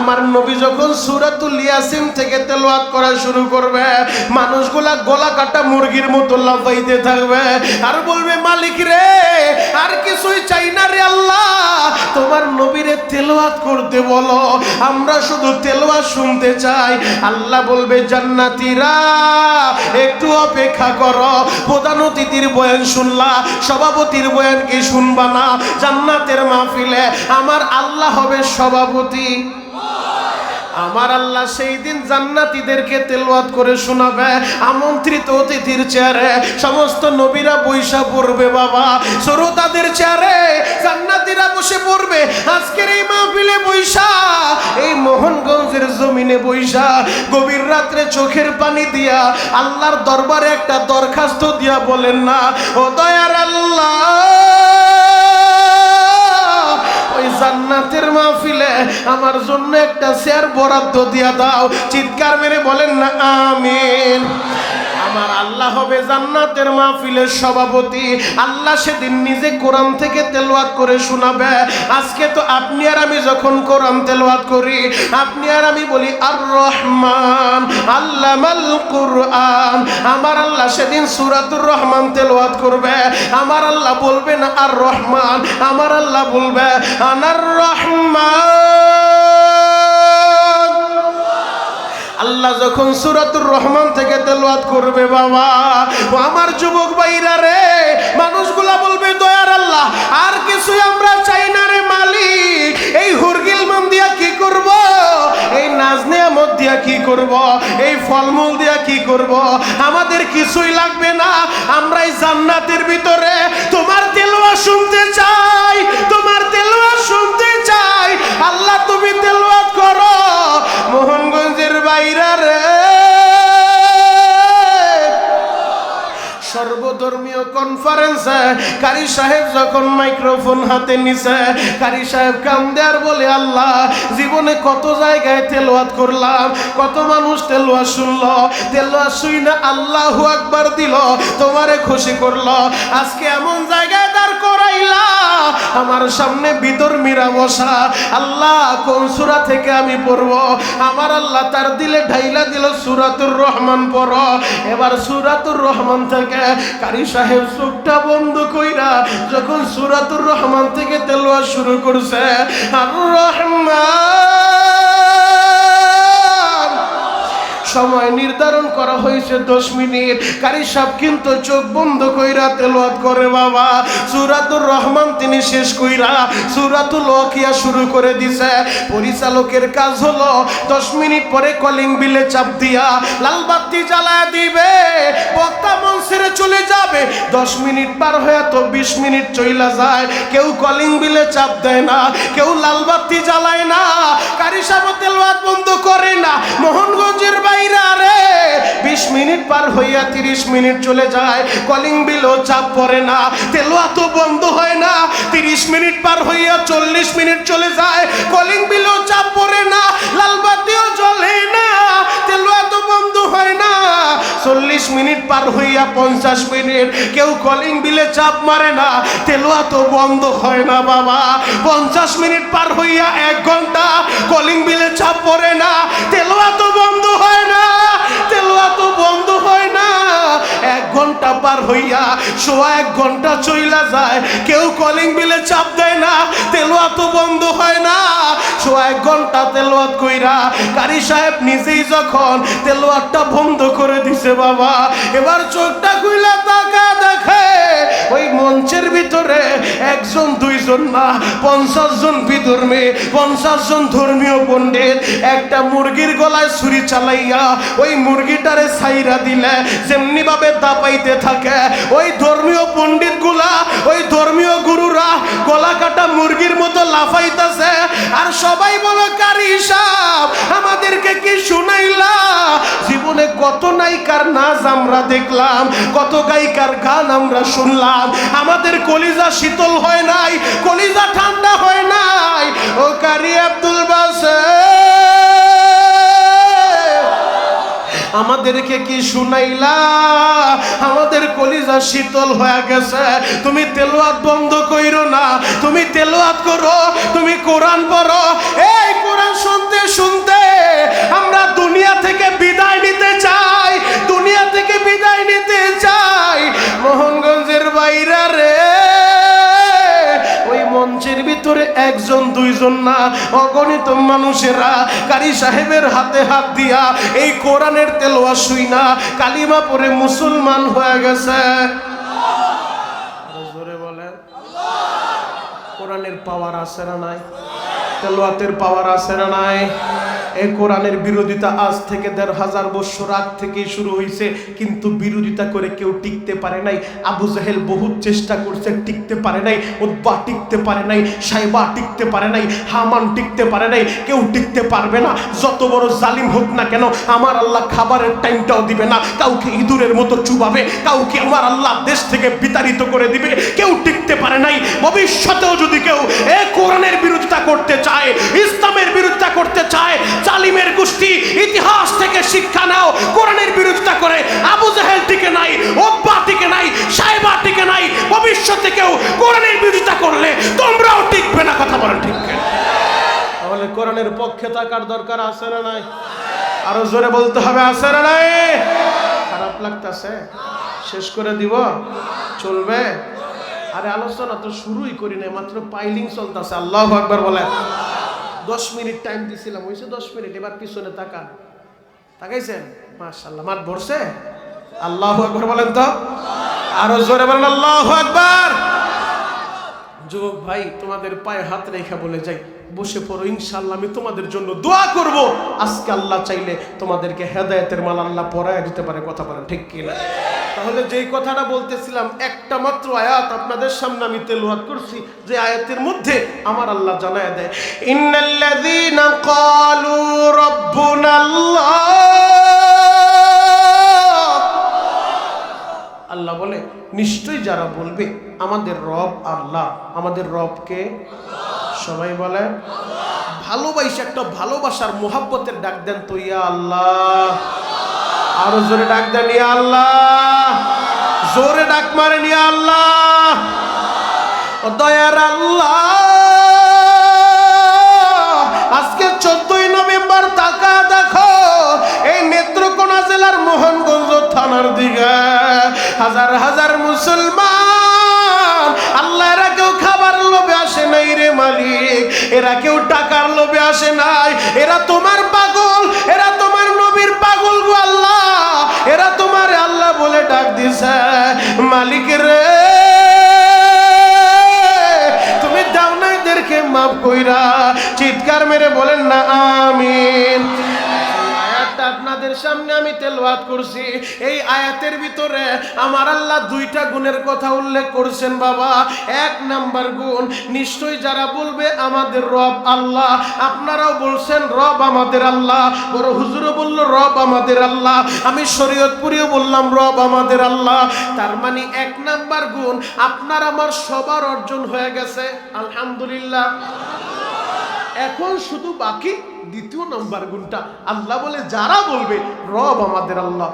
আমার নবী যখন সুরাতুল ইয়াসিন থেকে তেলাওয়াত করা শুরু করবে, মানুষগুলা গলা কাটা মুরগির মতো লাফাইতে থাকবে। আর বলবে, মালিক রে, আর কিছুই চাই না রে আল্লাহ। তোমার নবীরে তেলাওয়াত করতে বলো, আমরা শুধু তেলাওয়াত শুনতে চাই। আল্লাহ বলবে, জান্নাতীরা, একটু অপেক্ষা করো। প্রধান অতিথির বয়ান শুনলা, সভাপতির বয়ান কি শুনবা না? জান্নাতের মাহফিলে আমার আল্লাহ হবে সভাপতি। আমার আল্লাহ সেই দিন জান্নাতীদেরকে তেলওয়াত করে শোনাবে, আমন্ত্রিত অতিথির চেয়ারে, সমস্ত নবীরা বৈশা পড়বে বাবা, শ্রোতাদের চেয়ারে, জান্নাতীরা বসে পড়বে। আজকের এই মাহফিলে বৈশা, এই মোহনগঞ্জের জমিনে বৈশা, গভীর রাত্রে চোখের পানি দিয়া আল্লাহর দরবারে একটা দরখাস্ত দিয়া বলেন না, ও দয়ার আল্লাহ। জান্নাতের মাহফিলে আমার জন্য একটা শেয়ার বরাদ্দ দিয়া দাও। চিৎকার মেরে বলেন না আমিন। আমার আল্লাহ হবে জান্নাতের মাহফিলের সভাপতি। আল্লাহ সেদিন নিজে কোরআন থেকে তেলাওয়াত করে শোনাবে। আজকে তো আপনি আর আমি যখন কোরআন তেলাওয়াত করি, আপনি আর আমি বলি আর রহমান আল্লামাল কোরআন। আমার আল্লাহ সেদিন সূরাতুর রহমান তেলাওয়াত করবে। আমার আল্লাহ বলবে না আর রহমান আমার আল্লাহ বলবে আনার রহমান আল্লাহ যখন সুরাতুর রহমান থেকে তেলাওয়াত করবে, বাবা, ও আমার যুবক ভাইরা রে, মানুষগুলা বলবে, দয়ার আল্লাহ, আর কিছুই আমরা চাই না রে মালিক। এই হুরগিল মান দিয়া কি করব? এই নাজনিয়ামত দিয়া কি করব? এই ফলমূল দিয়া কি করব? আমাদের কিছুই লাগবে না। আমরা এই জান্নাতের ভিতরে। তোমার তেলোয়া শুনতে চাই, তোমার তেলোয়া শুনতে চাই। আল্লাহ, তুমি তেলোয়াত করো। মোহনগঞ্জের বাইরা রে। সর্বধর্মীয় কনফারেন্সে কারি সাহেব যখন মাইক্রোফোন হাতে নিছে, কারি সাহেব কাম দেয়ার বলে, আল্লাহ, জীবনে কত জায়গায় তেলোয়াত করলাম, কত মানুষ তেলোয়া শুনলো তেলোয়া শুই না আল্লাহ আকবার দিল, তোমারে খুশি করল। আজকে এমন জায়গায় আমার সামনে বিধর্মীরা বসা। আল্লাহ, কোন সুরা থেকে আমি পড়ব? আমার আল্লাহ তার দিলে ঢাইলা দিল সুরাতুর রহমান পড়। এবার সুরাতুর রহমান থেকে কারি সাহেব চোখটা বন্ধ কইরা যখন সুরাতুর রহমান থেকে তেলোয়া শুরু করছে, আর রহমান সময় নির্ধারণ করা হয়েছে দশ মিনিট। কারি সাহেব কিন্তু চোখ বন্ধ কইরা তেলাওয়াত করে, বাবা, সুরাতুর রহমান তিনি শেষ কইরা সুরাতুল ওয়াকিয়া শুরু করে দিছে। পরিচালকের কাজ হলো দশ মিনিট পরে কলিং বিলে চাপ দিয়া লাল বাতি জ্বালায় দিবে। বক্তা মঞ্চের চলে যাবে। দশ মিনিট পার হয়ে তো বিশ মিনিট চইলা যায়। কেউ কলিং বিলে চাপ দেয় না, কেউ লাল বাতি জ্বালায় না। কারি সাহেব তেলাওয়াত বন্ধ করে না। মোহনগঞ্জের বাইরে বিশ মিনিট পার হইয়া তিরিশ মিনিট চলে যায়। কলিং বিলও চাপ পড়ে না। তেলোয়া তো বন্ধ হয় না। তিরিশ মিনিট পার হইয়া চল্লিশ মিনিট চলে যায়। কলিং বিলও চল্লিশ মিনিট পার হইয়া পঞ্চাশ মিনিট। কেউ কলিং বিলে চাপ মারে না। তেলোয়া তো বন্ধ হয় না বাবা। পঞ্চাশ মিনিট পার হইয়া এক ঘণ্টা কলিং বিলে চাপ পড়ে না। তেলোয়া তো বন্ধ হয় না। তেলোয়া তো বন্ধ হয় না। এক ঘণ্টা পার হইয়া সোয়া এক ঘণ্টা চইলা যায়। কেউ কলিং বিলে চাপ দেয় না, তেলোয়া তো বন্ধ হয় না। সোয়া এক ঘণ্টা তেলোয়াত কইরা কারি সাহেব নিজেই যখন তেলোয়াতটা বন্ধ করে দিছে বাবা, এবার চোখটা খুইলা তাকা দেখে। ওই মঞ্চের ভিতরে একজন, দুইজন না পঞ্চাশ জন বিধর্মী, পঞ্চাশ জন ধর্মীয় পণ্ডিত, একটা মুরগির গলায় ছুরি চালাইয়া ওই মুরগিটারে সাইরা দিলে যেমনি ভাবে দাপাইতে থাকে, ওই ধর্মীয় পণ্ডিতগুলা ওই ধর্মীয় গুরুরা গলা কাটা মুরগির মতো লাফাইতেছে, আর সবাই বলো, কারি সাহ আমাদেরকে কি শুনাইলা? জীবনে কত নায়িকার নাচ আমরা দেখলাম, কত গায়িকার গান আমরা শুনলাম আমাদের কলিজা শীতল হয় নাই কলিজা ঠান্ডা হয় নাই। ও কারি আব্দুল বাসে আমাদেরকে কি শুনাইলা? আমাদের কলিজা শীতল হয়ে গেছে। তুমি তেলোয়াত বন্ধ কইর না। তুমি তেলোয়াত করো, তুমি কোরআন পড়ো। এই কোরআন শুনতে শুনতে আমরা দুনিয়া থেকে বিদায় নিতে চাই। দুনিয়া থেকে বিদায় নিতে চাই। মোহনগঞ্জের বাইরে রে। একজন, দুইজন না, অগণিত মানুষেরা, কারি সাহেবের হাতে হাত দিয়া এই কোরআনের তেলোয়া শুই না, কালিমা পরে মুসলমান হয়ে গেছে। কোরআনের পাওয়ার আছে না নাই? তেলোয়াতের পাওয়ার আছে না নাই? এই কোরআনের বিরোধিতা আজ থেকে দেড় হাজার বছর আগ থেকেই শুরু হয়েছে কিন্তু বিরোধিতা করে কেউ টিকতে পারে নাই। আবু জাহেল বহুত চেষ্টা করছে, টিকতে পারে নাই উদ্বা টিকতে পারে নাই, সাইবা টিকতে পারে নাই, হামান টিকতে পারে নাই, কেউ টিকতে পারবে না। যত বড় জালিম হোক না কেন, আমার আল্লাহ খাবারের টাইমটাও দিবে না। কাউকে ইঁদুরের মতো চুবাবে, কাউকে আমার আল্লাহ দেশ থেকে বিতাড়িত করে দিবে, কেউ টিকতে পারে নাই। ভবিষ্যতেও যদি কেউ এ কোরআনের বিরোধিতা করতে চায়, ইসলামের বিরোধিতা করতে চায় জালিমের গোষ্ঠী ইতিহাস থেকে শিক্ষা নাও, কোরআনের বিরোধিতা করে। আবু জাহেল টিকে নাই, ওব্বা টিকে নাই সাইবা টিকে নাই, ভবিষ্যতে কেউ কোরআনের বিরোধিতা করলে তোমরাও টিকবে না, কথা বলেন ঠিক তাহলে কোরআনের পক্ষে থাকার দরকার আছে না নাই? আরও জোরে বলতে হবে, আছে না নাই? খারাপ লাগতেছে? শেষ করে দিব? চলবে? আরে আলোচনা তো শুরুই করি নাই, মাত্র পাইলিং চলতেছে, আল্লাহ একবার বলে দশ মিনিট টাইম দিছিলাম হয়েছে দশ মিনিট, এবার পিছনে তাকান। তাকাইছেন? মাশাল্লাহ মাঠ ভরছে? আল্লাহ একবার বলেন তো। আরও জোরে বলেন, আল্লাহ একবার যুবক ভাই, তোমাদের পায়ে হাত রেখা বলে যাই। বসে পড়ো ইনশাল্লাহ আমি তোমাদের জন্য দোয়া করব। আজকে আল্লাহ চাইলে তোমাদেরকে হেদায়েতের মাল আল্লাহ পড়ায় দিতে পারে, কথা বলেন, ঠিক কিনা তাহলে যেই কথাটা বলতেছিলাম, একটা মাত্র আয়াত আপনাদের সামনে আমি তেলাওয়াত করছি, যে আয়াতের মধ্যে আমার আল্লাহ জানায় দেয়, ইন্নাল্লাযীনা ক্বালু রাব্বুনাল্লাহ। আল্লাহ বলে, নিশ্চয়ই যারা বলবে, আমাদের রব আল্লাহ। আমাদের রবকে সবাই বলে ভালোবাসে একটা ভালোবাসার মোহাব্বতের ডাক দেন তো ইয়া আল্লাহ। আরও জোরে ডাক দেন ইয়া আল্লাহ। জোরে ডাক মারেন ইয়া আল্লাহ। দয়ার আল্লাহ। আজকে চোদ্দই নভেম্বর, তাকা দেখো, এই নেত্রকোনা জেলার মোহনগঞ্জ থানার দিকে। হাজার হাজার মুসলমান আল্লাহ খাবার লোভে আসে নাই রে মালিক। এরা কেউ টাকার লোভে আসে নাই। এরা তোমার পাগল, এরা তোমার নবীর পাগল গো আল্লাহ। এরা তোমার আল্লাহ বলে ডাক দিছে, মালিক রে। তুমি দাও না এদেরকে মাফ কইরা। চিৎকার মেরে বলেন না, আমিন। আয়াতটা আপনাদের সামনে আমি তেলাওয়াত করছি। এই আয়াতের ভিতরে আমার আল্লাহ দুইটা গুণের কথা উল্লেখ করছেন, বাবা। এক নাম্বার গুণ, নিশ্চয়ই যারা বলবে আমাদের রব আল্লাহ, আপনারাও বলছেন রব আমাদের আল্লাহ। বড় হুজুরও বলল, রব আমাদের আল্লাহ। আমি শরীয়তপুরিও বললাম, রব আমাদের আল্লাহ। তার মানে এক নাম্বার গুণ, আপনার আমার সবার অর্জন হয়ে গেছে। আলহামদুলিল্লাহ। এখন শুধু বাকি দ্বিতীয় নম্বর গুণটা। আল্লাহ বলে যারা বলবে রব আমাদের আল্লাহ।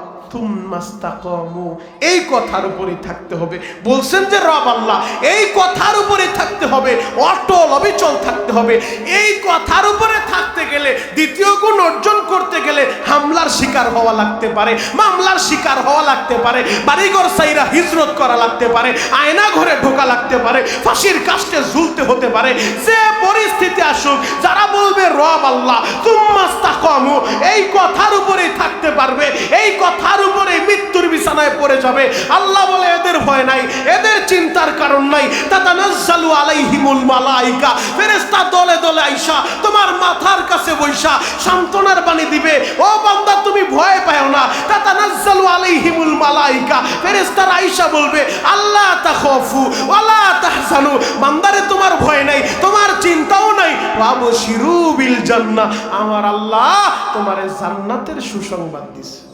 এই কথার উপরে থাকতে হবে। বলছেন যে রব আল্লাহ, এই কথার উপরে থাকতে হবে। অটল, অবিচল থাকতে হবে। এই কথার উপরে থাকতে গেলে, দ্বিতীয় গুণ অর্জন করতে গেলে হামলার শিকার হওয়া লাগতে পারে, মামলার শিকার হওয়া লাগতে পারে, বাড়িঘর সাইরা হিজরত করা লাগতে পারে, আয়না ঘরে ঢোকা লাগতে পারে, ফাঁসির কাস্টে ঝুলতে হতে পারে, যে পরিস্থিতি আসুক, যারা বলবে রব আল্লাহ, তুম্মাস্তাকামু, এই কথার উপরেই থাকতে পারবে, এই কথার উপরে মৃত্যুর বিছানায় পড়ে যাবে। আল্লাহ বলে, এদের ভয় নাই, এদের চিন্তার কারণ নাই। তাতানাজ্জালু আলাইহিমুল মালাইকা। ফেরেশতা দলে দলে আইসা তোমার মাথার কাছে বৈশা সান্ত্বনার বাণী দিবে। ও বান্দা, তুমি ভয় পাও না। তাতানাজ্জালু আলাইহিমুল মালাইকা। ফেরেশতারা আইসা বলবে আল্লাহ তাখাফু ওয়ালা তাহজানু। বান্দারে, তোমার ভয় নাই, তোমার চিন্তাও নাই। ওয়াবশিরু বিল জান্নাহ। আমার আল্লাহ তোমারে জান্নাতের সুসংবাদ দিছে।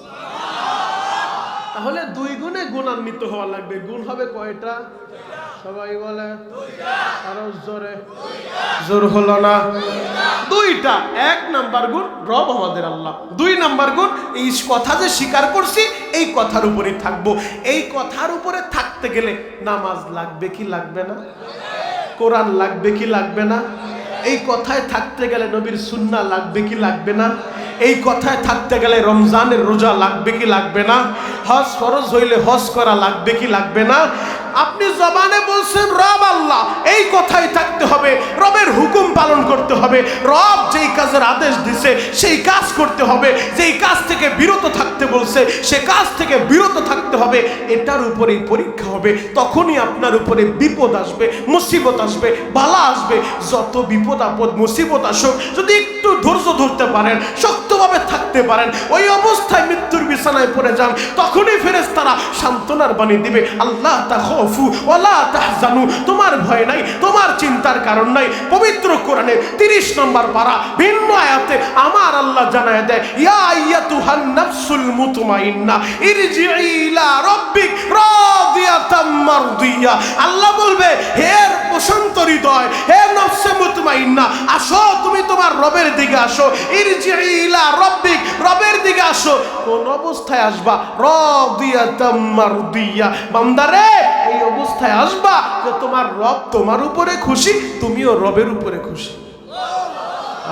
তাহলে দুই গুণে গুণান্বিত হওয়া লাগবে। গুণ হবে কয়টা? সবাই বলে, আরও জোরে। জোর হলো না। দুইটা। এক নাম্বার গুণ রব আমাদের আল্লাহ। দুই নাম্বার গুণ, এই কথা যে স্বীকার করছি, এই কথার উপরে থাকব। এই কথার উপরে থাকতে গেলে নামাজ লাগবে কি লাগবে না? কোরআন লাগবে কি লাগবে না? এই কথায় থাকতে গেলে নবীর সুন্না লাগবে কি লাগবে না? এই কথায় থাকতে গেলে রমজানের রোজা লাগবে কি লাগবে না? হজ ফরজ হইলে হজ করা লাগবে কি লাগবে না? আপনি জবানে বলছেন, রব আল্লাহ, এই কথাই থাকতে হবে। রবের হুকুম পালন করতে হবে। রব যেই কাজের আদেশ দিছে, সেই কাজ করতে হবে। যেই কাজ থেকে বিরত থাকতে বলছে, সে কাজ থেকে বিরত থাকতে হবে। এটার উপরেই পরীক্ষা হবে। তখনই আপনার উপরে বিপদ আসবে, মুসিবত আসবে, বালা আসবে। যত বিপদ আপদ, মুসিবত আসুক, যদি একটু ধৈর্য ধরতে পারেন, শক্তভাবে থাকতে পারেন, ওই অবস্থায় মৃত্যুর বিছানায় পড়ে যান, তখনই ফেরেস তারা সান্ত্বনার বাণী দিবে। আল্লাহ তাখফু ওয়ালা তাহজানু। তোমার ভয় নাই, তোমার চিন্তার কারণ নাই। পবিত্র কোরআনে 30 নম্বর পারা ভিন্ন আয়াতে আমার আল্লাহ জানায় দেয়, ইয়া আইয়াতুহান নাফসুল মুতমাইন্না ইরজিই ইলা রাব্বিক রাদিয়াতাম মারদিয়া। আল্লাহ বলবে, হে প্রশান্ত হৃদয়, হে নফসে মুতমাইন্না, আসো, তুমি তোমার রবের দিকে আসো। ইরজিই ইলা রাব্বিক, রবের দিকে আসো। কোন অবস্থায় আসবা, রাদিয়াতাম মারদিয়া। বান্দারে এই অবস্থায় আসবা যে তোমার রব তোমার উপরে খুশি, তুমিও রবের উপরে খুশি।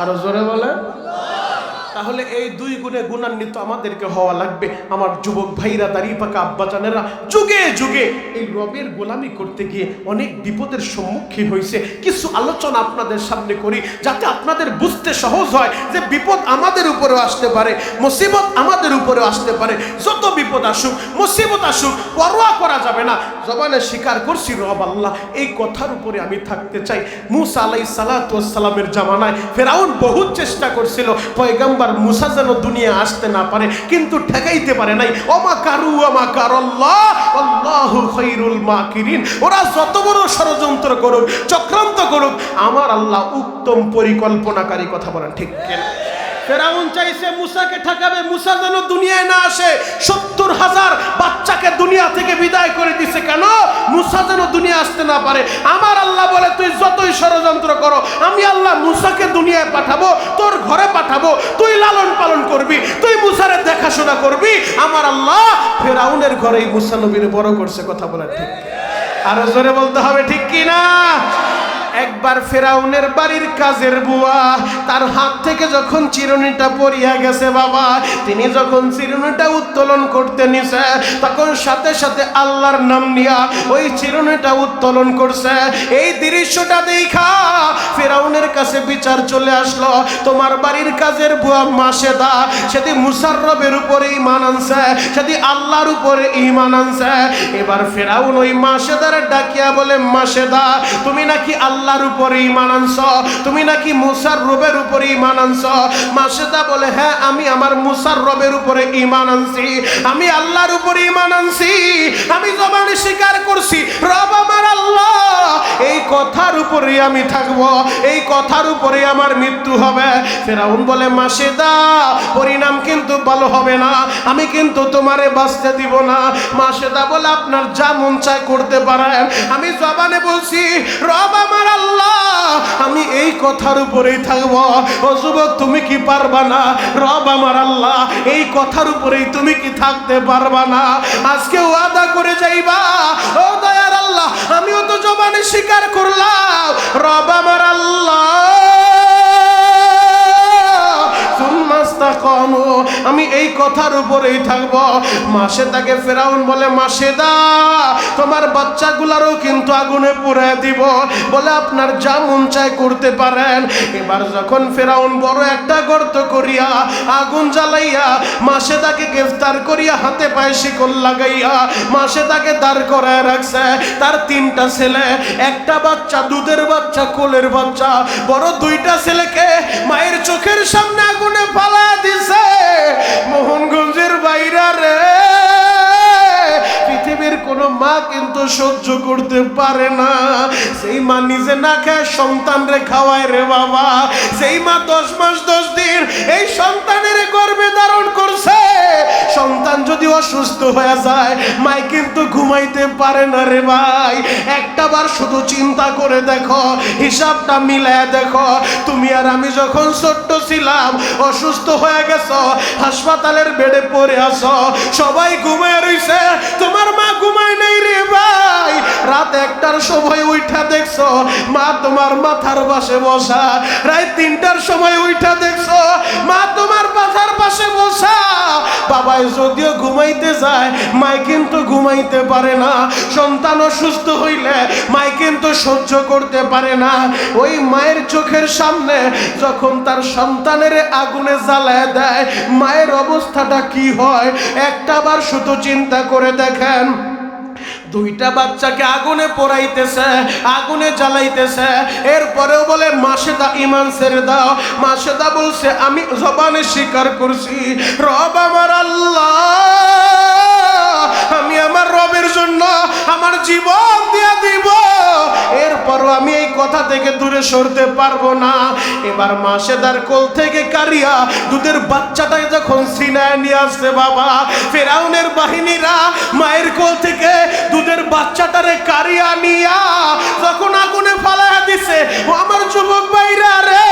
আরও জোরে বলে তাহলে এই দুই গুণে গুণান্বিত আমাদেরকে হওয়া লাগবে। আমার যুবক ভাইরা দাঁড়িয়ে পাকা আব্বাজানেরা যুগে যুগে এই রবের গোলামি করতে গিয়ে অনেক বিপদের সম্মুখীন হয়েছে কিছু আলোচনা আপনাদের সামনে করি, যাতে আপনাদের বুঝতে সহজ হয় যে বিপদ আমাদের উপরেও আসতে পারে, মুসিবত আমাদের উপরেও আসতে পারে। যত বিপদ আসুক, মুসিবত আসুক, পরোয়া করা যাবে না। জবানে স্বীকার করছি, রব আল্লাহ, এই কথার উপরে আমি থাকতে চাই। মুসা আলাই সালাতামের জামানায় ফেরাউন বহুত চেষ্টা করছিল পয়গাম্বার মুসা যেন দুনিয়া আসতে না পারে, কিন্তু ঠেকাইতে পারে নাই। অমা কারু অমা কারল্লাহ, আল্লাহু খৈরুল মাকিরিন। ওরা যত বড় ষড়যন্ত্র করুক, চক্রান্ত করুক, আমার আল্লাহ উত্তম পরিকল্পনাকারী কথা বলেন, ঠিক কেন? ফেরাউন চাইছে মুসাকে ঠকাবে, মুসা যেন দুনিয়ায় না আসে। সত্তর হাজার বাচ্চাকে দুনিয়া থেকে বিদায় করে দিছে কেন? মুসা যেন দুনিয়া আসতে না পারে। আমার আল্লাহ বলে, তুই যতই ষড়যন্ত্র করো, আমি আল্লাহ মুসাকে দুনিয়ায় পাঠাবো, তোর ঘরে পাঠাবো, তুই লালন পালন করবি, তুই মুসারে দেখাশোনা করবি। আমার আল্লাহ ফেরাউনের ঘরেই মুসা নবীর বড় করছে, কথা বলে ঠিক। আরও জোরে বলতে হবে, ঠিক কি না একবার ফেরাউনের বাড়ির কাজের বুয়া তার হাত থেকে যখন চিরুনিটা পড়িয়া গেছে বাবা, তিনি যখন চিরুনিটা উত্তোলন করতে নিছে, তখন সাথে সাথে আল্লাহর নাম নিয়া ওই চিরুনিটা উত্তোলন করছে। এই দৃশ্যটা দেখা ফেরাউনের কাছে বিচার চলে আসলো, তোমার বাড়ির কাজের বুয়া মাসেদা সেটি মুসাররবের উপরে ইমান আনছে সেটি আল্লাহর উপরে ইমান আনছে। এবার ফেরাউন ওই মাসেদার ডাকিয়া বলে, মাসেদা, তুমি নাকি আল্লাহর উপরে ইমান আনছ? তুমি নাকি মুসার রবের উপরে ইমান আনছ? মাসেদা বলে হ্যাঁ আমি আমার মুসার রবের উপরে ইমান আনছি। আমি আল্লাহর উপরে ইমান আনছি। আমি জবানে স্বীকার করছি, রব আমার আল্লাহ, এই কথার উপরে আমি থাকব। এই কথার উপরে আমার মৃত্যু হবে। ফেরাউন বলে, মাসেদা, পরিণাম কিন্তু ভালো হবে না। আমি কিন্তু তোমারে বাঁচতে দিব না। মাসেদা বলে, আপনার যা মন চায় করতে পারেন। আমি জবানে বলছি, রব আমার আমি এই কথার উপরেই থাকব। ও যুবক, তুমি কি পারবা না? রব আমার আল্লাহ, এই কথার উপরেই তুমি কি থাকতে পারবা না? আজকে ওয়াদা করে যাইবা। ও দয়ার আল্লাহ, আমিও তো জবানে স্বীকার করলাম। রব আমার আল্লাহ। সুম্মাস্তাকামু। আমি এই কথার উপরেই থাকব। মাসে তাকে ফেরাউন বলে, মাসে দা, তোমার বাচ্চাগুলারও কিন্তু আগুনে পুড়ে দিব। বলে, আপনার যা মন চায় করতে পারেন। এবার যখন ফেরাউন বড় একটা গর্ত করিয়া আগুন জ্বালাইয়া মাসে তাকে গ্রেফতার করিয়া হাতে পায়ে শিকল লাগাইয়া মাসে তাকে দাঁড় করায় রাখছে, তার তিনটা ছেলে, একটা বাচ্চা, দুধের বাচ্চা, কোলের বাচ্চা, বড় দুইটা ছেলেকে মায়ের চোখের সামনে আগুনে ফালা দিছে মোহনগঞ্জের বাইরা রে। কোনো মা কিন্তু সহ্য করতে পারে না। সেই মা নিজে না খায় সন্তান রে খাওয়ায় রে বাবা। সেই মা দশ মাস, দশ দিন এই সন্তানের গর্ভে ধারণ করছে। সন্তান যদি অসুস্থ হয়ে যায়, মাই কিন্তু ঘুমাইতে পারে না রে ভাই। একটা বার শুধু চিন্তা করে দেখো, হিসাবটা মিলায় দেখো। তুমি আর আমি যখন ছোট্ট ছিলাম, অসুস্থ হয়ে গেছ, হাসপাতালের বেডে পড়ে আসো সবাই ঘুমায় রইছে। তোমার মা ঘুমায় নাই রে ভাই। রাত একটার সময় উঠা দেখছ, মা তোমার মাথার পাশে বসা। রাত তিনটার সময় উঠা দেখছ, মা তোমার মাথার পাশে বসা। বাবায় যদিও ঘুমাইতে যায় মায় কিন্তু ঘুমাইতে পারে না। সন্তান অসুস্থ হইলে মায় কিন্তু সহ্য করতে পারে না। ওই মায়ের চোখের সামনে যখন তার সন্তানের আগুনে জ্বালায় দেয়, মায়ের অবস্থাটা কি হয়? একটা বার শুধু চিন্তা করে দেখেন। দুইটা বাচ্চাকে আগুনে পোড়াইতেছে, আগুনে জ্বালাইতেছে। এরপরেও বলে, মাসেদা ইমান ছেড়ে দাও। মাসেদা বলছে, আমি জবানে স্বীকার করছি, রব আমার আল্লাহ। আমি আমার রবের জন্য আমার জীবন দিয়া দিব। এরপরও আমি এই কথা থেকে দূরে সরতে পারব না। এবার মাসেদার কোল থেকে কারিয়া দুধের বাচ্চাটাকে যখন সিনায় নিয়ে আসছে বাবা, ফেরাউনের বাহিনীরা মায়ের কোল থেকে দুধের বাচ্চাটারে কারি আনিয়া যখন আগুনে ফালাইয়া দিছে আমার যুবক ভাইরা রে,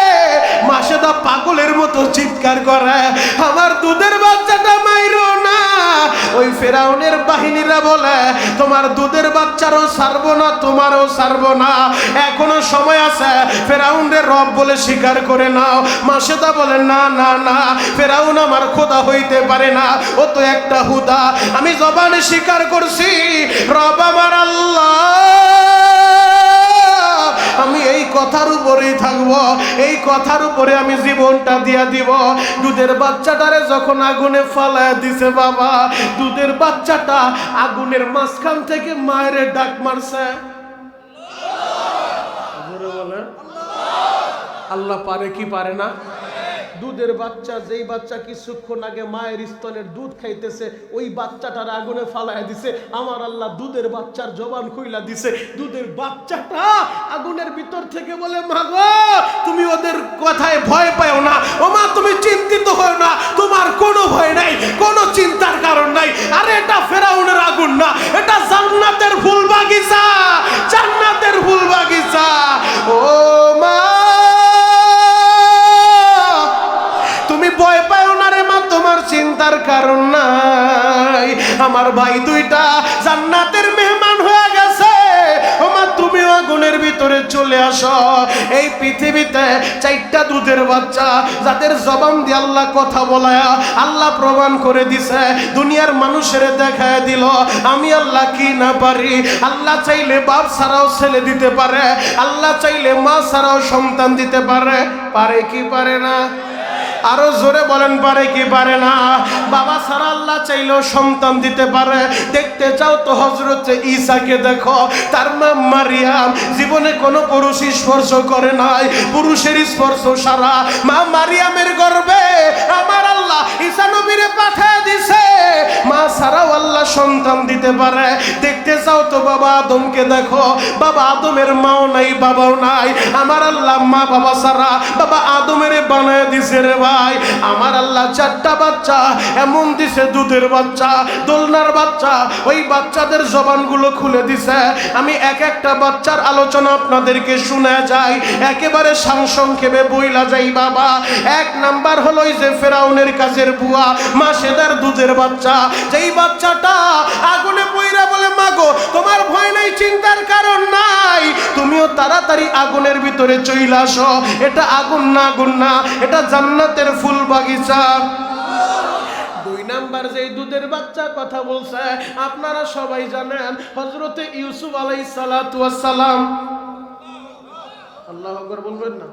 মাসেদা পাগলের মতো চিৎকার করে, আমার দুধের বাচ্চাটা মাইরো না। ওই ফেরাউনের বাহিনীরা বলে, তোমার দুধের বাচ্চারও সারবো না, তোমারও সারবো না। এখনও সময় আছে ফেরাউনের রব বলে স্বীকার করে নাও। মাসেদা বলে, না না না, ফেরাউন আমার খোদা হইতে পারে না। ও তো একটা হুদা। আমি জবানে স্বীকার করছি, রব আমার আল্লাহ। আমি এই কথার উপরেই থাকব, এই কথার উপরে আমি জীবনটা দিয়া দিব। দুধের বাচ্চাটারে যখন আগুনে ফালায় দিছে বাবা, দুধের বাচ্চাটা আগুনের মাঝখান থেকে মায়ের ডাক মারছে। আল্লাহ পারে কি পারে না? দুধের বাচ্চা, যেই বাচ্চা কিছুক্ষণ আগে মায়ের স্তনের দুধ খাইতেছে, ওই বাচ্চাটার আগুনে ফালায় দিছে। আমার আল্লাহ দুধের বাচ্চার জবান খুইলা দিছে। দুধের বাচ্চাটা আগুনের ভিতর থেকে বলে মাগো তুমি ওদের কথায় ভয় পাও না। ও মা, তুমি চিন্তিত হও না। তোমার কোনো ভয় নাই, কোনো চিন্তার কারণ নাই। আরে, এটা ফেরাউনের আগুন না। এটা জান্নাতের ফুল বাগিচা জান্নাতের ফুল বাগিচা ও মা চিন্তার কারণ নাই। আমার ভাই দুইটা জান্নাতের মেহমান হয়ে গেছে। ও তুমিও আগুনের ভিতরে চলে আসো। এই পৃথিবীতে চারটা দুধের বাচ্চা, যাদের জবান দিয়ে আল্লাহ কথা বলায়া আল্লাহ প্রমাণ করে দিছে, দুনিয়ার মানুষের দেখায় দিল, আমি আল্লাহ কি না পারি? আল্লাহ চাইলে বাপ ছাড়াও ছেলে দিতে পারে, আল্লাহ চাইলে মা ছাড়াও সন্তান দিতে পারে পারে কি পারে না? আরও জোরে বলেন, পারে কি পারে না? বাবা সারা আল্লাহ চাইলেও সন্তান দিতে পারে। দেখতে চাও তো হজরত ঈসাকে দেখো। তার মা মারিয়াম জীবনে কোনো পুরুষ স্পর্শ করে নাই। পুরুষের স্পর্শ সারা মা মারিয়ামের গর্বে। আমার আল্লাহ ঈসা নবীরে পাঠিয়ে দিছে। মা সারাও আল্লাহ সন্তান দিতে পারে। দেখতে চাও তো বাবা আদমকে দেখো। বাবা আদমের মাও নাই, বাবাও নাই। আমার আল্লাহ মা বাবা সারা বাবা আদমের বানায় দিছে রে ভাই আমার আল্লাহ চারটা বাচ্চা, এমন দিছে দুধের বাচ্চা, দোলনার বাচ্চা। ওই বাচ্চাদের জবানগুলো খুলে দিছে। আমি এক একটা বাচ্চার আলোচনা আপনাদেরকে শুনে যাই। একেবারে সংক্ষেপে বইলা যাই, বাবা। এক নাম্বার হলো যে ফেরাউনের কাজের বুয়া, মাসেদার দুধের বাচ্চা। যেই বাচ্চাটা আগুনে পইরা মাগো, তোমার ভয় নাই, চিন্তার কারণ নাই। তুমিও তাড়াতাড়ি আগুনের ভিতরে চইল আসো। এটা আগুন না আগুন না, এটা জান্নাতের ফুল বাগিচা। নাম্বার যে দুধের বাচ্চা কথা বলছে, আপনারা সবাই জানেন হজরতে ইউসুফ আলাই সালাম। আল্লাহ আকবর বলবেন না?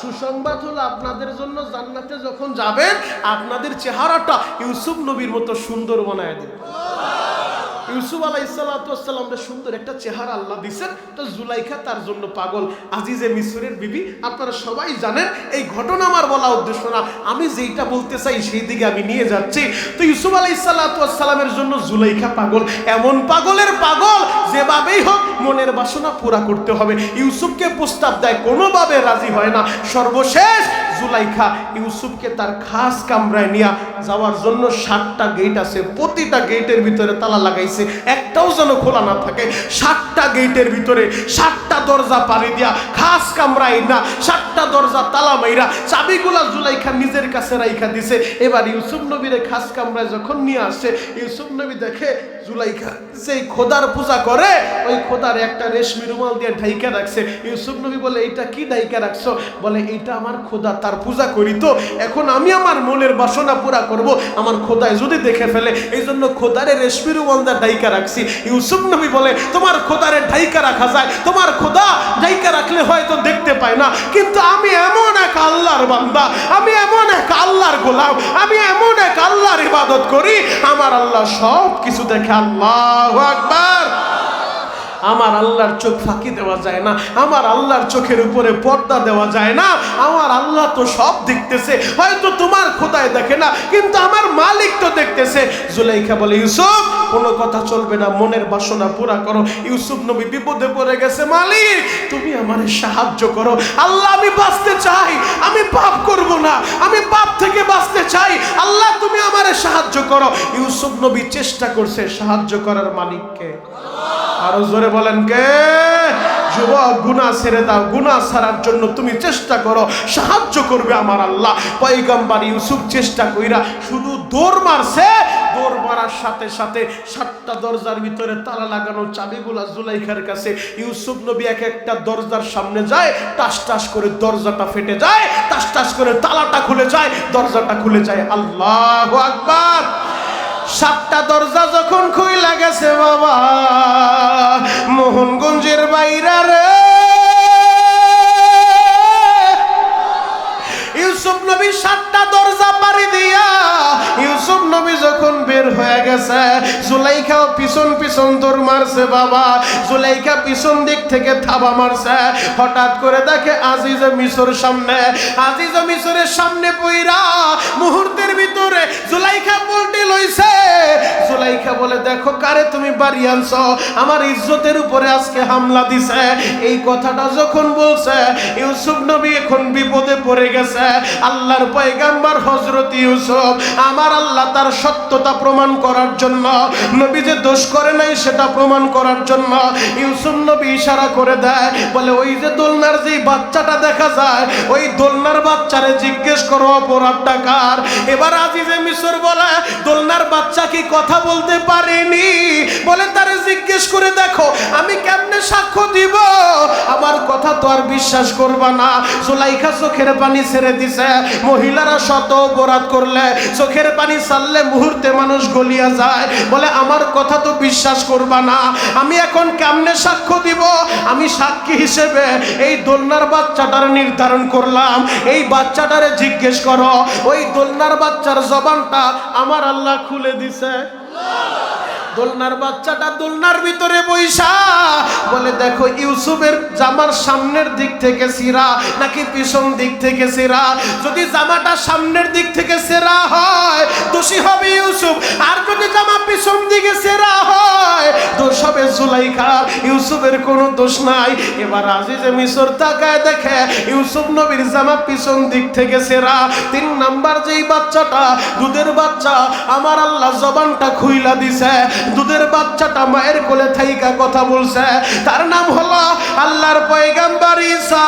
সুসংবাদ হলো আপনাদের জন্য জান্নাতে যখন যাবেন, আপনাদের চেহারাটা ইউসুফ নবীর মতো সুন্দর বানায় দেবে। ইউসুফ আলাহ ইসালাতামরা সুন্দর একটা চেহারা আল্লাহ দিছেন। তো জুলাইখা তার জন্য পাগল। আজিজে মিশরের বিবি, আপনারা সবাই জানেন, এই ঘটনা আমার বলা উদ্দেশ্য না। আমি যেইটা বলতে চাই সেই দিকে আমি নিয়ে যাচ্ছি। তো ইউসুফ আলাহ ইসালাতামের জন্য জুলাইখা পাগল। এমন পাগলের পাগল যেভাবেই হোক মনের বাসনা পুরা করতে হবে। ইউসুফকে প্রস্তাব দেয়, কোনোভাবে রাজি হয় না। সর্বশেষ জুলাইখা ইউসুফকে তার খাস কামরায় নিয়ে যাওয়ার জন্য সাতটা গেট আছে। প্রতিটা গেটের ভিতরে তালা লাগাইছে। একটাও যেন খোলা না থাকে। সাতটা গেটের ভিতরে সাতটা দরজা পাড়ি দিয়া খাস কামরাই না, সাতটা দরজা তালা মাইরা চাবিগুলা জুলাইখা নিজের কাছে রাইখা দিছে। এবার ইউসুফ নবীরে খাস কামরায় যখন নিয়ে আসে, ইউসুফ নবী দেখে জুলাইখা সেই খোদার পূজা করে, ওই খোদার একটা রেশমি রুমাল দিয়ে ঢাইকা রাখছে। ইউসুফ নবী বলে এটা কি ঢাইকা রাখছো? বলে এটা আমার খোদা, তার পূজা করি তো। এখন আমি আমার মনের বাসনা পুরা করব। আমার খোদায় যদি দেখে ফেলে এই জন্য খোদারে রেশমি রুমাল দিয়ে ঢাইকা রাখছি। ইউসুফ নবী বলে, তোমার খোদারে ঢাইকা রাখা যায়। তোমার খোদা ঢাইকা রাখলে হয়তো দেখতে পায় না। কিন্তু আমি এমন এক আল্লাহর বান্দা, আমি এমন এক আল্লাহর গোলাম, আমি এমন এক আল্লাহর ইবাদত করি। আমার আল্লাহ সব কিছু দেখে আল্লাহ আকবার। আমার আল্লাহর চোখ ফাঁকি দেওয়া যায় না, আমার আল্লাহর চোখের উপরে পর্দা দেওয়া যায় না, আমার আল্লাহ তো সব দেখতেছে, হয়তো তোমার খোদায় দেখে না, কিন্তু আমার মালিক তো দেখতেছে। জুলাইখা বলে, ইউসুফ, কোনো কথা চলবে না, মনের বাসনা পুরা করো, ইউসুফ নবী বিপদে পড়ে গেছে, মালিক, তুমি আমার সাহায্য করো, আল্লাহ আমি বাঁচতে চাই, আমি পাপ করব না, আমি পাপ থেকে বাঁচতে চাই, আল্লাহ তুমি আমার সাহায্য করো। ইউসুফ নবী চেষ্টা করছে সাহায্য করার মালিককে। আরও জোরে বলেন কে? যুবক, গুনাহ ছেড়ে দাও, গুনাহ ছাড়ার জন্য তুমি চেষ্টা করো, সাহায্য করবে আমার আল্লাহ। পয়গম্বর ইউসুফ চেষ্টা কইরা শুধু দৌড় মারছে, দৌড় মারার সাথে সাথে সাতটা দরজার ভিতরে তালা লাগানো চাবিগুলা জুলাইখার কাছে। ইউসুফ নবী এক একটা দরজার সামনে যায়, টাস টাস করে দরজাটা ফেটে যায়, টাস টাস করে তালাটা খুলে যায়, দরজাটা খুলে যায়। আল্লাহ আকবার! সাতটা দরজা যখন খুইলা গেছে বাবা, মোহনগঞ্জের বাইরা রে। ইউসুফ নবী সাতটা দরজা পাড়ি দিয়া, ইউসুফ নবী যখন বের হয়ে গেছে, জুলাইখাও পিছন পিছন দৌড় মারছে বাবা, জুলাইখা পিছন দিক থেকে থাবা মারছে। হঠাৎ করে দেখে আজিজ মিশর সামনে, আজিজ মিশরের সামনে পইরা মুহূর্তের জুলাইখা বলে, দেখো কারে তুমি বাড়ি আনছো? আমার ইজ্জতের উপরে আজকে হামলা দিছে। এই কথাটা যখন বলছে, ইউসুফ নবী এখন বিপদে পড়ে গেছে। আল্লাহর পয়গাম্বার হজরত ইউসুফ, আমার আল্লাহ তার সত্যতা প্রমাণ করার জন্য, নবী যে দোষ করে নাই সেটা প্রমাণ করার জন্য, ইউসুফ নবী ইশারা করে দেয়, বলে, ওই যে দোলনার যে বাচ্চাটা দেখা যায়, ওই দোলনার বাচ্চারে জিজ্ঞেস করো, অপরাধটা কার? এবার আজিজে মিশর বলে, দোলনার বাচ্চা কি কথা বলতে পারেনি। বলে তারে জিজ্ঞেস করে দেখো, আমি কেমনে সাক্ষ্য দিব? আমার কথা তো আর বিশ্বাস করবা না। সুলাইখা চোখের পানি ছেড়ে দিছে। মহিলারা শত অপরাধ করলে, চোখের পানি ছাড়লে মুহূর্তে মানুষ গলিয়া যায়। বলে, আমার কথা তো বিশ্বাস করবা না। আমি এখন কেমনে সাক্ষ্য দিব? আমি সাক্ষী হিসেবে এই দোলনার বাচ্চাটার নির্ধারণ করলাম। এই বাচ্চাটারে জিজ্ঞেস করো, ওই দোলনার বাচ্চার জবানটা আমার আল্লাহ খুলে দিছে। আল্লাহ দোলনার বাচ্চাটা দোলনার ভিতরে বইসা বলে, দেখো, ইউসুফের জামার সামনের দিক থেকে সিরা নাকি পিছন দিক থেকে সিরা যদি জামাটা সামনের দিক থেকে সেরা হয়, দোষী হবে ইউসুফ। আর যদি জামা পিছন দিকে সেরা হয়, দোষ হবে জুলাইখা। ইউসুফের কোনো দোষ নাই। এবার আজিজে মিশর তাকায় দেখে, ইউসুফ নবীর জামা পিছন দিক থেকে সেরা তিন নাম্বার যেই বাচ্চাটা, দুধের বাচ্চা, আমার আল্লাহ জবানটা খুইলা দিছে। দুধের বাচ্চাটা মায়ের কোলে থাইকা কথা বলছে। তার নাম হলো আল্লাহর পয়গাম্বার ঈসা।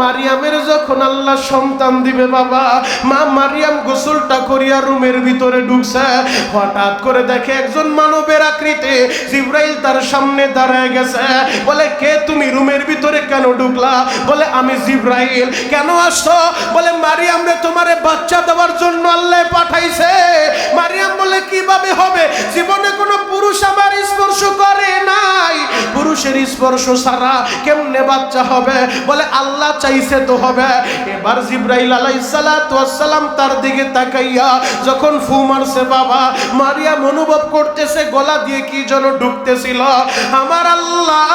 মারিয়ামের যখন আল্লাহ সন্তান দিবে বাবা, মা মারিয়াম গোসলটা করিয়া রুমের ভিতরে ঢুকছে, হঠাৎ করে দেখে একজন মানবের আকৃতি, জিব্রাইল তার সামনে দাঁড়ায় গেছে। বলে, কে তুমি? রুমের ভিতরে কেন ঢুকলা? বলে, আমি জিব্রাইল। কেন আসছো? বলে, মারিয়াম রে, তোমারে বাচ্চা দেওয়ার জন্য আল্লাহ পাঠাইছে। মারিয়াম বলে, কীভাবে হবে? জীবনে কোনো পুরুষ আমার স্পর্শ করে নাই। পুরুষের স্পর্শ ছাড়া কেমনে বাচ্চা হবে? বলে, আল্লাহ চাইছে তো হবে। এবার জিব্রাইল আলাইসালাম তার দিকে তাকাইয়া যখন ফু মারছে, বাবা, মারিয়াম অনুভব করতেছে, গলা দিয়ে কি যেন ঢুকতেছিল। আমার আল্লাহ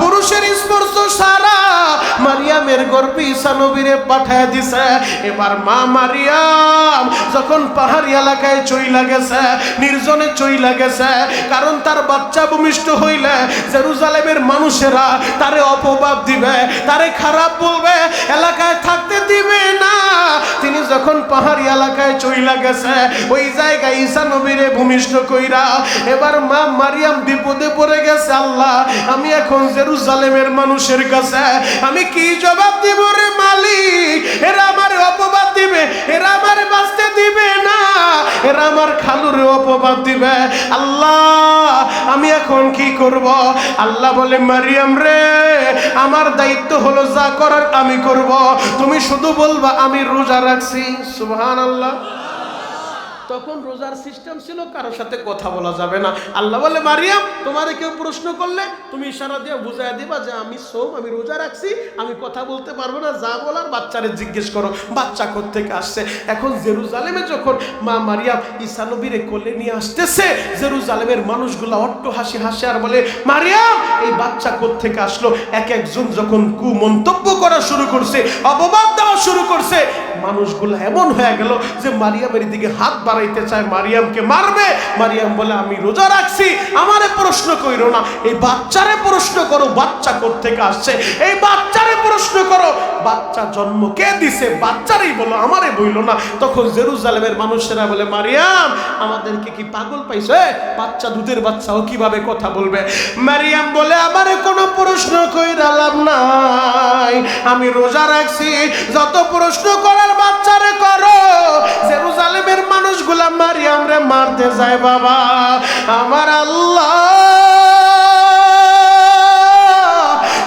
পুরুষের স্পর্শ সারা মারিয়ামের গর্ভে ঈসা নবীরে পাঠায় দিছে। এবার মা মারিয়াম যখন পাহাড়ি এলাকায় চইলা গেছে, নির্জনে চইলা গেছে, কারণ তার বাচ্চা ভূমিষ্ঠ হইলে জেরুজালেমের মানুষেরা তারে অপবাদ দিবে। তারে খারাপ বলবে, এলাকায় থাকতে দিবে না। তিনি যখন পাহাড়ি এলাকায় চইলা গেছে, ওই জায়গায় ঈসা নবীরে ভূমিষ্ঠ কইরা, এবার মা মারিয়াম বিপদে পড়ে গেছে, আল্লাহ, আমি এখন জেরুজালেমের মানুষের কাছে, আমি কি জবাব দিব রে মালিক? এরা আমার অপবাদ দিবে, এরা আমার বাঁচতে দিবে না। এরা আমার খালুর অপবাদ দিবে। আল্লাহ, আমি এখন কি করব? আল্লাহ বলে, মারিয়াম রে, আমার দায়িত্ব হলো যা করার আমি করব। তুমি শুধু বলবা আমি রোজা রাখছি। সুবহান আল্লাহ তখন রোজার সিস্টেম ছিল কারোর সাথে কথা বলা যাবে না। আল্লাহ বলে, মারিয়াম, তোমারে কেউ প্রশ্ন করলে তুমি ইশারা দিয়ে বুঝাই দিবা যে আমি সোম, আমি রোজা রাখছি, আমি কথা বলতে পারব না, যা বলার বাচ্চারে জিজ্ঞেস করো, বাচ্চা থেকে আসছে? এখন জেরুজালেমে যখন মা মারিয়াম ঈসা নবীরে কোলে নিয়ে আসতেছে, জেরুজালেমের মানুষগুলা অট্ট হাসি হাসে আর বলে, মারিয়াম, এই বাচ্চা থেকে আসলো? এক একজন যখন কু মন্তব্য করা শুরু করছে, অপবাদ দেওয়া শুরু করছে মানুষগুলো এমন হয়ে গেল যে মারিয়ামের দিকে হাত বাড়াইতে চায়, মারিয়ামকে মারবে। মারিয়াম বলে, আমি রোজা রাখছি, আমারে প্রশ্ন কইরো না। এই বাচ্চারে প্রশ্ন করো, বাচ্চা থেকে আসছে? এই বাচ্চারে প্রশ্ন করো, বাচ্চা জন্ম কে দিছে? বাচ্চারই বলো, আমারে বইলো না। তখন জেরুজালেমের মানুষেরা বলে, মারিয়াম, আমাদেরকে কি পাগল পাইছে? বাচ্চা দুধের বাচ্চা ও কীভাবে কথা বলবে? মারিয়াম বলে, আমারে কোনো প্রশ্ন কইরা লাভ নাই। আমি রোজা রাখছি, যত প্রশ্ন করার বাচ্চারে করো। জেরুজালেমের মারি আমরা মারতে যাই বাবা। আমার আল্লাহ।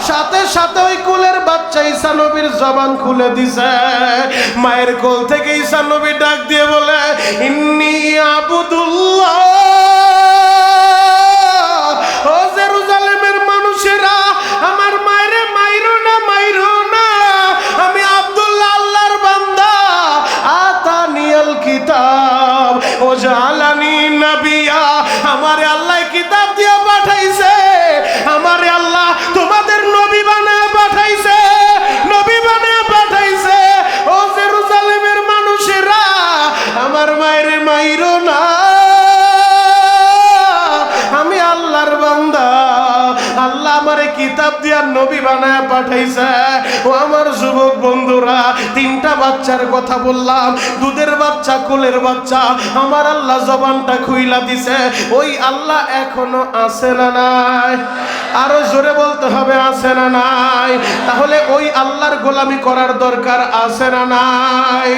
সাথে সাথে ওই কুলের বাচ্চা ঈসা নবীর জবান খুলে দিছে। মায়ের কোল থেকে ঈসা নবী ডাক দিয়ে বলে, ইন্নি আবুদুল্লাহ কিতাব দিয়া নবী বানায় পাঠাইছে। ও আমার যুবক বন্ধুরা, তিনটা বাচ্চার কথা বললাম। দুধের বাচ্চা, কোলের বাচ্চা। আমার আল্লাহ জবানটা খুইলা দিছে। ওই আল্লাহ এখনও আছে না নাই? আরও জোরে বলতে হবে, আছে না নাই? তাহলে ওই আল্লাহর গোলামি করার দরকার আছে না নাই?